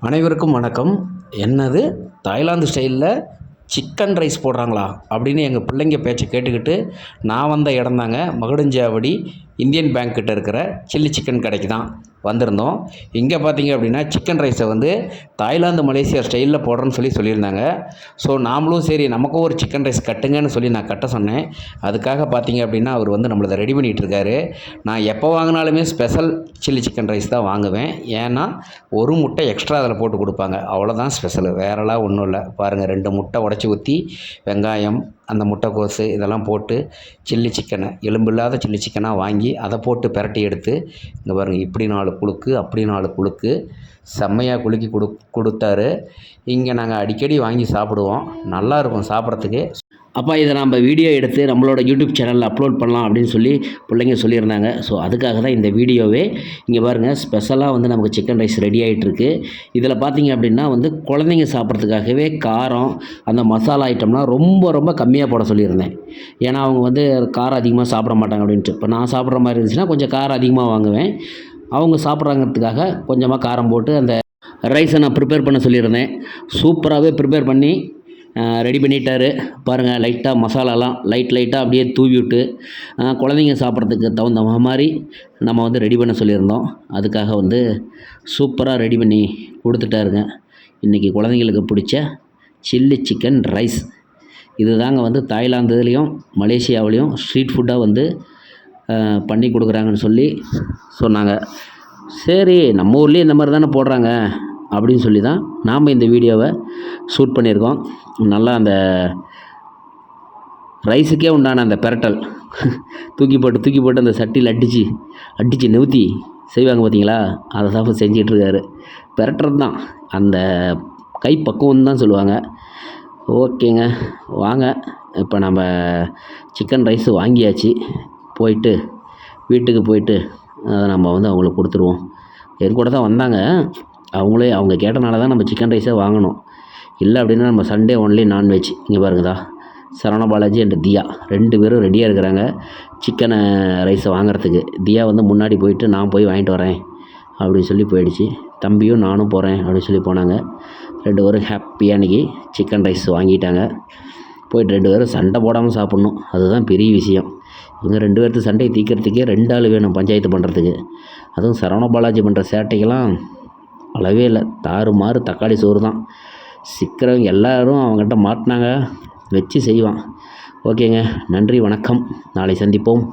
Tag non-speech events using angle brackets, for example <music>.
அனைவருக்கும் வணக்கம். என்னது? தாய்லாந்து ஸ்டைலில் சிக்கன் ரைஸ் போடுறாங்களா? அப்படின்னு எங்கள் பிள்ளைங்க பேச்சை கேட்டுக்கிட்டு நான் வந்த இடம்தாங்க. மகுடஞ்சாவடி இந்தியன் பேங்க் கிட்ட இருக்கிற சில்லி சிக்கன் கடைக்கு தான் வந்திருந்தோம். இங்கே பார்த்தீங்க அப்படின்னா சிக்கன் ரைஸை வந்து தாய்லாந்து மலேசியா ஸ்டைலில் போடுறேன்னு சொல்லி சொல்லியிருந்தாங்க. ஸோ நாமளும் சரி நமக்கும் ஒரு சிக்கன் ரைஸ் கட்டுங்கன்னு சொல்லி நான் கட்ட சொன்னேன். அதுக்காக பார்த்தீங்க அப்படின்னா அவர் வந்து நம்மளதை ரெடி பண்ணிகிட்டு இருக்காரு. நான் எப்போ வாங்கினாலுமே ஸ்பெஷல் சில்லி சிக்கன் ரைஸ் தான் வாங்குவேன். ஏன்னா ஒரு முட்டை எக்ஸ்ட்ரா அதில் போட்டு கொடுப்பாங்க. அவ்வளோதான் ஸ்பெஷல் வேறெல்லாம் ஒன்றும் இல்லை. பாருங்கள் ரெண்டு முட்டை உடச்சி ஊற்றி வெங்காயம் அந்த முட்டைக்கோஸு இதெல்லாம் போட்டு சில்லி சிக்கனை எலும்பில்லாத சில்லி சிக்கனாக வாங்கி அதை போட்டு பிரட்டி எடுத்து இங்கே பாருங்கள் இப்படி நாலு குலுக்கு அப்படி நாலு குலுக்கு செம்மையாக குலுக்கி கொடு கொடுத்தாரு. இங்கே நாங்கள் அடிக்கடி வாங்கி சாப்பிடுவோம். நல்லா இருக்கும் சாப்பிட்றதுக்கு. அப்பா இதை நம்ம வீடியோ எடுத்து நம்மளோட யூடியூப் சேனலில் அப்லோட் பண்ணலாம் அப்படின்னு சொல்லி பிள்ளைங்க சொல்லியிருந்தாங்க. ஸோ அதுக்காக தான் இந்த வீடியோவே இங்கே பாருங்கள் ஸ்பெஷலாக வந்து நமக்கு சிக்கன் ரைஸ் ரெடி ஆகிட்டுருக்கு இதில் பார்த்தீங்க அப்படின்னா வந்து குழந்தைங்க சாப்பிட்றதுக்காகவே காரம் அந்த மசாலா ஐட்டம்லாம் ரொம்ப ரொம்ப கம்மியாக போட சொல்லியிருந்தேன். ஏன்னா அவங்க வந்து காரம் அதிகமாக சாப்பிட மாட்டாங்க அப்படின்ட்டு. இப்போ நான் சாப்பிட்ற மாதிரி இருந்துச்சுன்னா கொஞ்சம் காரம் அதிகமாக வாங்குவேன். அவங்க சாப்பிட்றாங்கிறதுக்காக கொஞ்சமாக காரம் போட்டு அந்த ரைஸை நான் ப்ரிப்பேர் பண்ண சொல்லியிருந்தேன். சூப்பராகவே ப்ரிப்பேர் பண்ணி ரெடி பண்ணிட்டாரு. பாருங்கள் லைட்டாக மசாலாலாம் லைட் லைட்டாக அப்படியே தூவி விட்டு குழந்தைங்க சாப்பிட்றதுக்கு தகுந்த மாதிரி நம்ம வந்து ரெடி பண்ண சொல்லியிருந்தோம். அதுக்காக வந்து சூப்பராக ரெடி பண்ணி கொடுத்துட்டாருங்க. இன்றைக்கி குழந்தைங்களுக்கு பிடிச்ச சில்லி சிக்கன் ரைஸ் இது தாங்க வந்து தாய்லாந்துலேயும் மலேசியாவிலையும் ஸ்ட்ரீட் ஃபுட்டாக வந்து பண்ணி கொடுக்குறாங்கன்னு சொல்லி சொன்னாங்க. சரி நம்ம ஊர்லேயும் இந்த மாதிரி தானே போடுறாங்க. அப்படின்னு சொல்லி தான் நாம் இந்த வீடியோவை ஷூட் பண்ணியிருக்கோம். நல்லா அந்த ரைஸுக்கே உண்டான அந்த பெரட்டல். <laughs> தூக்கி போட்டு தூக்கி போட்டு அந்த சட்டியில் அடித்து அடித்து நிறுத்தி செய்வாங்க பார்த்தீங்களா அதை தான் இப்போ செஞ்சிட்ருக்காரு பெரட்டுறது தான். அந்த கை பக்குவம் தான் சொல்லுவாங்க. ஓகேங்க. வாங்க. இப்போ நம்ம சிக்கன் ரைஸ் வாங்கியாச்சு. போயிட்டு வீட்டுக்கு போயிட்டு அதை நம்ம வந்து அவங்களுக்கு கொடுத்துருவோம். என் கூட தான் வந்தாங்க. அவங்களே அவங்க கேட்டனால தான் நம்ம சிக்கன் ரைஸே வாங்கினோம் இல்லை அப்படின்னா நம்ம சண்டே ஒன்லி நான்வெஜ் இங்கே பாருங்கதா. சரவண பாலாஜி அண்ட் தியா. ரெண்டு பேரும் ரெடியாக இருக்கிறாங்க சிக்கனை ரைஸை வாங்குறதுக்கு. தியா வந்து முன்னாடி போயிட்டு நான் போய் வாங்கிட்டு வரேன். அப்படின்னு சொல்லி போயிடுச்சு. தம்பியும் நானும் போகிறேன் அப்படின்னு சொல்லி போனாங்க. ரெண்டு பேரும் ஹாப்பியாக அன்றைக்கி சிக்கன் ரைஸ் வாங்கிட்டாங்க. போயிட்டு ரெண்டு பேரும் சண்டை போடாமல் சாப்பிட்ணும். அதுதான் பெரிய விஷயம். இவங்க ரெண்டு பேர்த்து சண்டையை தீக்கிறதுக்கே ரெண்டு ஆள் வேணும் பஞ்சாயத்து பண்ணுறதுக்கு அதுவும் சரவண பாலாஜி பண்ணுற சேட்டைக்கெல்லாம் அளவே இல்லை. தாறு மாறு தக்காளி சோறு தான். சிக்கிறவங்க எல்லோரும் அவங்ககிட்ட மாட்டினாங்க. வச்சு செய்வான். ஓகேங்க. நன்றி வணக்கம். நாளை சந்திப்போம்.